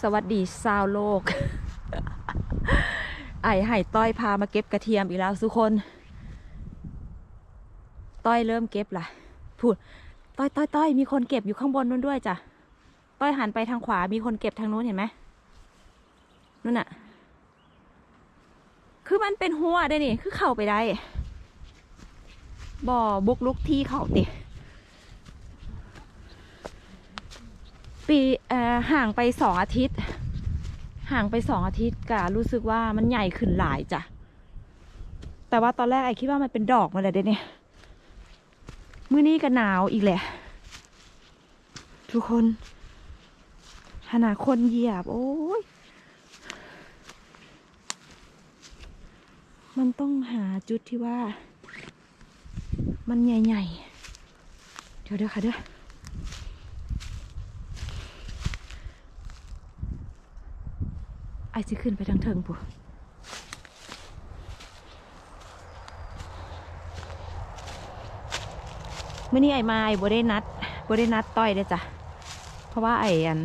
สวัสดีชาวโลก ไอ้ไห่ต้อยพามาเก็บกระเทียมอีกแล้วทุกคน ต้อยเริ่มเก็บละพูด ต้อยต้อยต้อยมีคนเก็บอยู่ข้างบนนู้นด้วยจ้ะ ต้อยหันไปทางขวา มีคนเก็บทางนู้นเห็นไหมนู่นน่ะคือมันเป็นหัวได้นี่ คือเข้าไปได้ บ่อบุกลุกที่เขาติ ปีห่างไปสองอาทิตย์ ห่างไปสองอาทิตย์กะรู้สึกว่ามันใหญ่ขึ้นหลายจ้ะ แต่ว่าตอนแรกไอคิดว่ามันเป็นดอกมาเลยเด้เนี่ยมื้อนี้ก็หนาวอีกแหละ ทุกคนขนาดคนเหยียบ โอ้ย มันต้องหาจุดที่ว่า มันใหญ่ๆ เดี๋ยวเดี๋ยวค่ะเด้อ ไอซิขึ้นไปทางเทิงปุ๊เมื่อนี้ไอมาไอบ่ได้นัดบได้นัดต้อยเด้จ้ะ เพราะว่าไออัน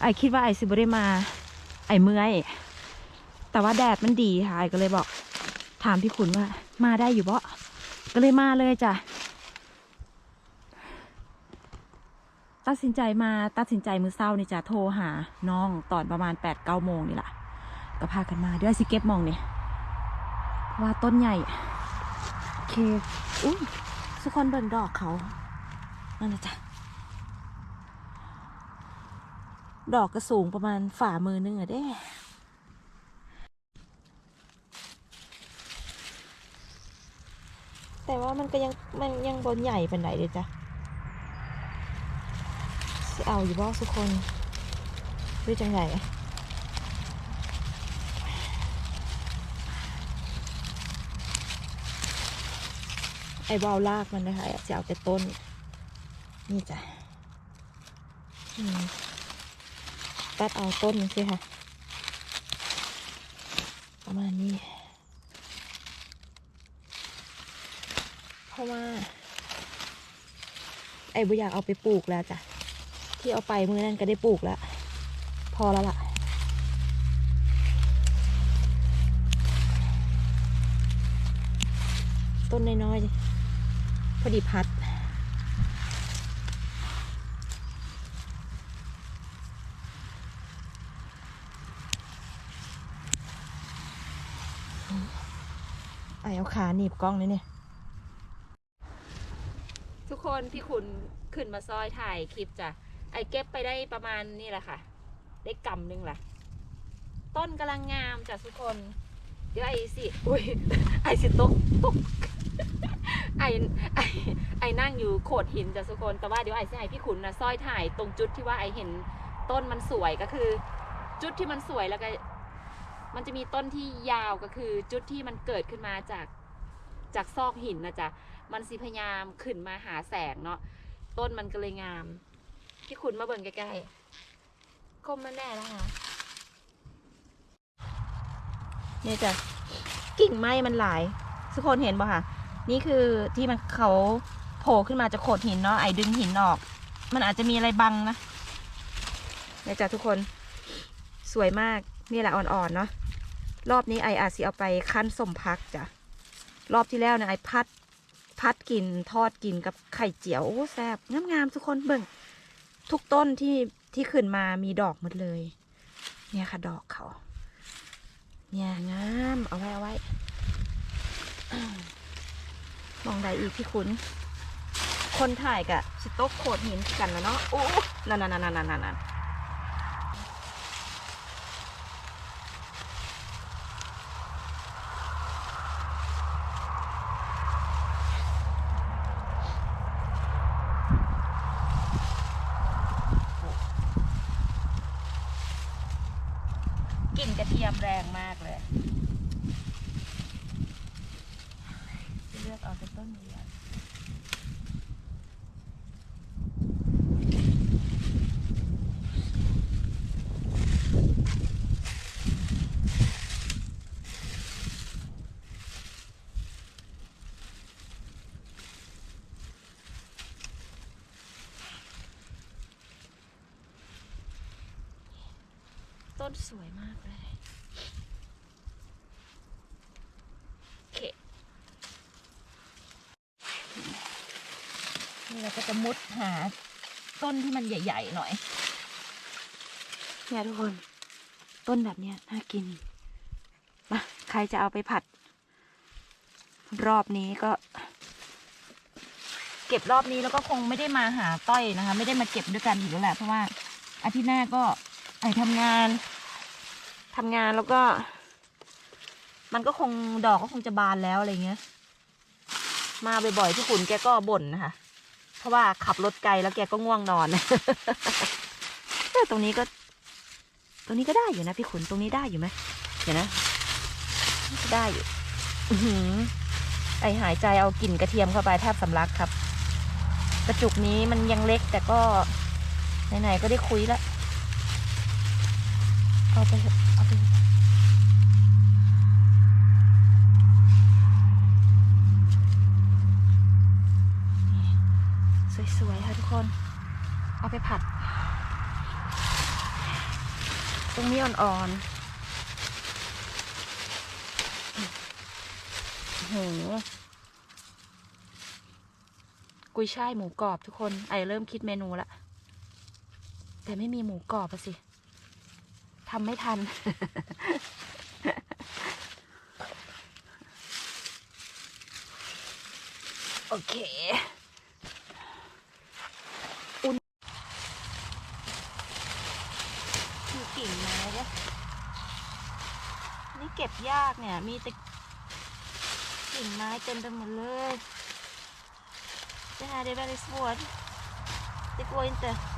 ไอคิดว่าไอสิบได้มา ไอเมื่อย แต่ว่าแดดมันดีค่ะไอก็เลยบอก ถามพี่ขุนว่า มาได้อยู่บ่ก็เลยมาเลยจ้ะ ตัดสินใจมาตัดสินใจมือเศร้านี่จะโทรหาน้องตอนประมาณแปดเก้าโมงนี่แหละก็พากันมาเดี๋ยวสิเก็บมองนี่ว่าต้นใหญ่โอเคอุ้ยทุคนเบิ่งดอกเขานั่นนะจ๊ะดอกก็สูงประมาณฝ่ามือนึงอะเด้แต่ว่ามันก็ยังมันยังบนใหญ่เป็นไหนเลยจ้ะ สิเอาอยู่บ่ทุกคนด้วยจังไงไอ้บาวลากมันนะคะจะเอาแต่ต้น นี่จ้ะตัดเอาต้นสิค่ะ ประมาณนี้ เพราะว่า ไอ้บุอยากเอาไปปลูกแล้วจ้ะ ที่เอาไปมือนั้นก็ได้ปลูกแล้ว พอแล้วล่ะ ต้นน้อยๆพอดีพัดไอเอาขาหนีบกล้องเลยเนี่ย ทุกคนพี่คุณขึ้นมาซอยถ่ายคลิปจ้ะ ไอเก็บไปได้ประมาณนี่แหละค่ะ ได้กำหนึ่งแหละต้นกำลังงามจ้ะทุกคน เดี๋ยวไอสิอุ้ยไอสิตกตกไอไอไอนั่งอยู่โขดหินจ้ะทุกคน แต่ว่าเดี๋ยวไอสิให้พี่ขุนนะซอยถ่ายตรงจุดที่ว่าไอเห็นต้นมันสวยก็คือ จุดที่มันสวยแล้วก็ มันจะมีต้นที่ยาวก็คือ จุดที่มันเกิดขึ้นมาจากจากซอกหินนะจ๊ะ มันสิพยายามขึ้นมาหาแสงเนาะ ต้นมันก็เลยงาม พี่ขุนมาเบิ่งใกล้ๆคมมันแน่แล้วค่ะเนี่ยจ้ะกิ่งไม้มันหลายทุกคนเห็นป่ะคะนี่คือที่มันเขาโผล่ขึ้นมาจากโขดหินเนาะไอ้ดึงหินออก มันอาจจะมีอะไรบังนะเนี่ยจ้ะทุกคนสวยมากนี่แหละอ่อนๆเนาะรอบนี้ไออาจสิเอาไปคั้นสมพักจ้ะรอบที่แล้วเนี่ยไอพัดพัดกินทอดกินกับไข่เจียวโอ้แซ่บงามๆทุกคนเบิ่ง ทุกต้นที่ที่ขึ้นมามีดอกหมดเลย เนี่ยค่ะ ดอกเขา เนี่ยงามเอาไว้เอาไว้ มองได้อีกพี่คุณ คนถ่ายกะสิโต๊ะโขดหินกันนะเนาะโอ้นั่นนั่นนั่นนั่นนั่น เป็นต้นเดียต้นสวยมากเลย ก็จะมุดหาต้นที่มันใหญ่ ๆ หน่อย เนี่ยทุกคน ต้นแบบเนี้ยน่ากินมาใครจะเอาไปผัด รอบนี้ก็ เก็บรอบนี้แล้วก็คงไม่ได้มาหาต้อยนะคะ ไม่ได้มาเก็บด้วยกันอีกแล้วแหละเพราะว่าอาทิตย์หน้าก็ไอทำงานทำงานแล้วก็ มันก็คงดอกก็คงจะบานแล้วอะไรเงี้ย มาบ่อยๆพี่ขุนแกก็บ่นนะคะ ราะว่าขับรถไกลแล้วแกก็ง่วงนอนแต่ตรงนี้ก็ ตรงนี้ก็ได้อยู่นะพี่ขุนตรงนี้ได้อยู่ไหมเดี๋ยวนะน่าจะได้อยู่ไอหายใจเอากลิ่นกระเทียมเข้าไปแทบสำลักครับ กระจุกนี้มันยังเล็กแต่ก็ไหนๆก็ได้คุยแล้วเอาไปเถอะเอาไปเถอะนี่สวยๆ คน เอาไปผัด ตรงนี้อ่อนๆโอ้โหกุยช่ายหมูกรอบทุกคน ไอเริ่มคิดเมนูละ แต่ไม่มีหมูกรอบอะสิทำไม่ทัน โอเค อุ่นมีกิ่งไม้ด้วยนี่ เก็บยากเนี่ย มีแต่กิ่งไม้เต็มไปหมดเลย Det här är väldigt svårt. Det går inte.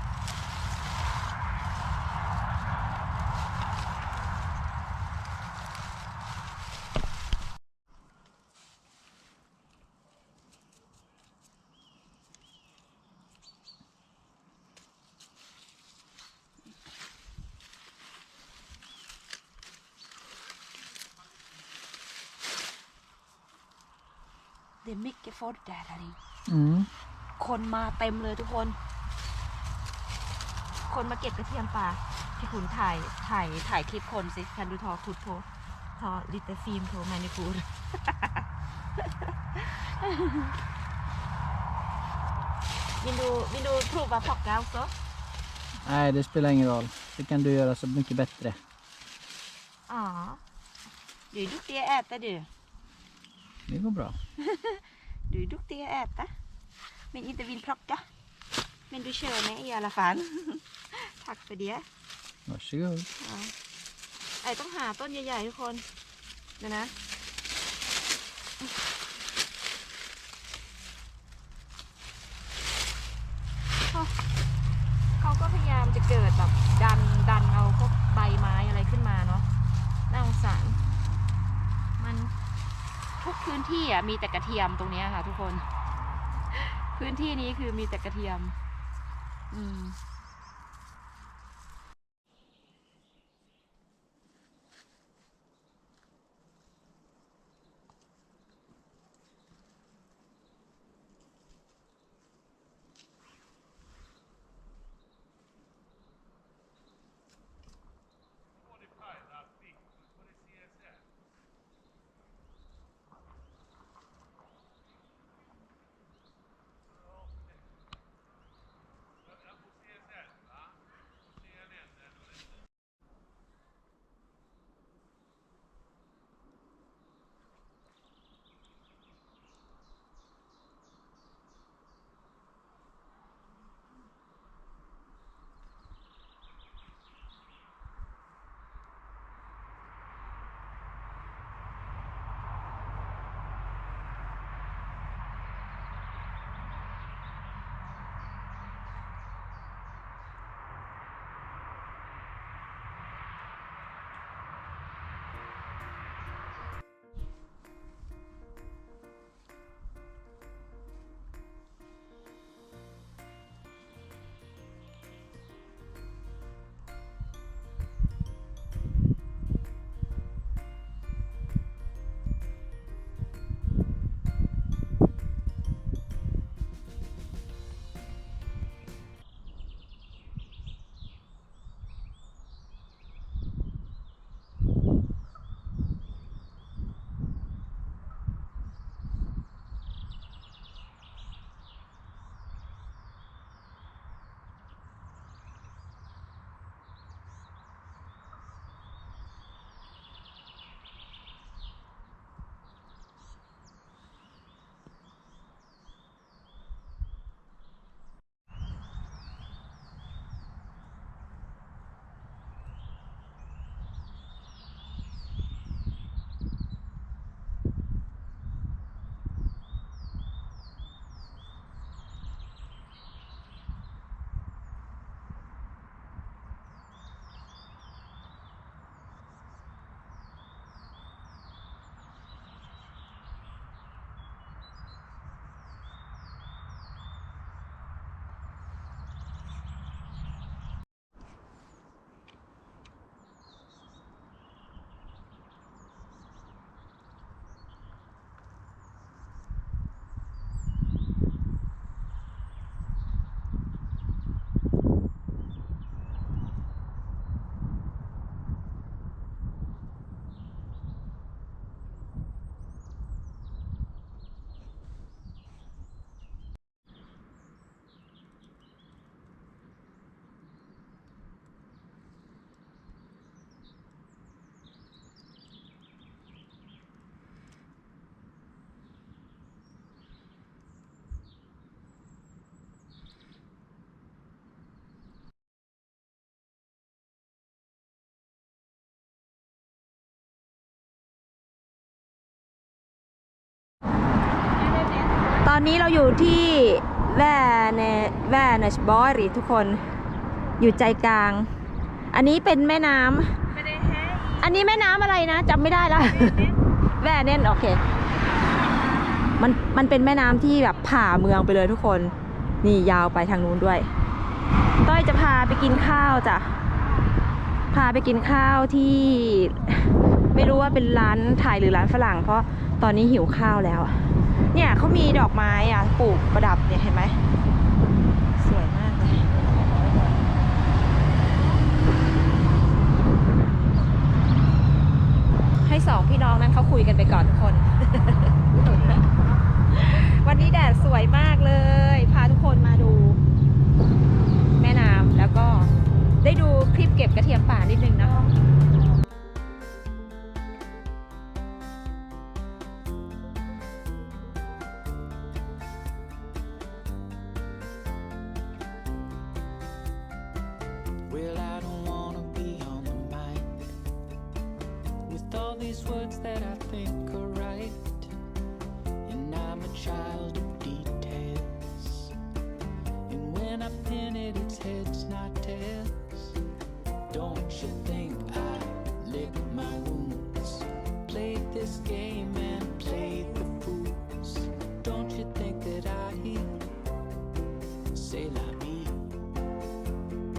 Det är mycket folk där, här inne. Mm. คนมาเต็มเลยทุกคน คนมาเก็บกระเทียมป่า พี่ขุนถ่าย ถ่าย ถ่ายคลิปคนสิคันดูทอทุดโพทอลิตฟิล์มโทแมนิคูด vill du, vill du prova plocka också? Nej, det spelar ingen roll. Det kan du göra så mycket bättre. Ja. Du är duktig att äta du. Det går bra. Du är duktig att äta. Men inte vill plocka. Men du kör med i alla fall. Tack för det. Varsågod. ไอต้องหาต้นใหญ่ๆทุกคน เดี๋ยวนะ เขาเขาก็พยายามจะเกิดแบบดันดันเอาพวกใบไม้อะไรขึ้นมาเนาะ น่าสงสาร มัน ที่อะมีแต่กระเทียมตรงนี้ค่ะ ทุกคน พื้นที่นี้คือมีแต่กระเทียม อืม อนนี้เราอยู่ที่แวเนแวเนชบอรีทุกคนอยู่ใจกลาง อันนี้เป็นแม่น้ำอันนี้แม่น้ำอะไรนะจำไม่ได้ละแวเนนโอเค มันมันเป็นแม่น้ำที่แบบผ่าเมืองไปเลยทุกคน นี่ยาวไปทางนู้นด้วย ต้อยจะพาไปกินข้าวจ้ะ พาไปกินข้าวที่ไม่รู้ว่าเป็นร้านไทยหรือร้านฝรั่ง เพราะตอนนี้หิวข้าวแล้ว เนี่ยเขามีดอกไม้อะปลูกประดับเนี่ยเห็นไหมสวยมากเลยให้สองพี่น้องนั้นเขาคุยกันไปก่อนทุกคน วันนี้แดดสวยมากเลย พาทุกคนมาดู แม่น้ำแล้วก็ได้ดูคลิปเก็บกระเทียมป่านิดนึงนะ these words that I think are right. And I'm a child of details. And when I pin it, it's heads, not tails. Don't you think I lick my wounds? Played this game.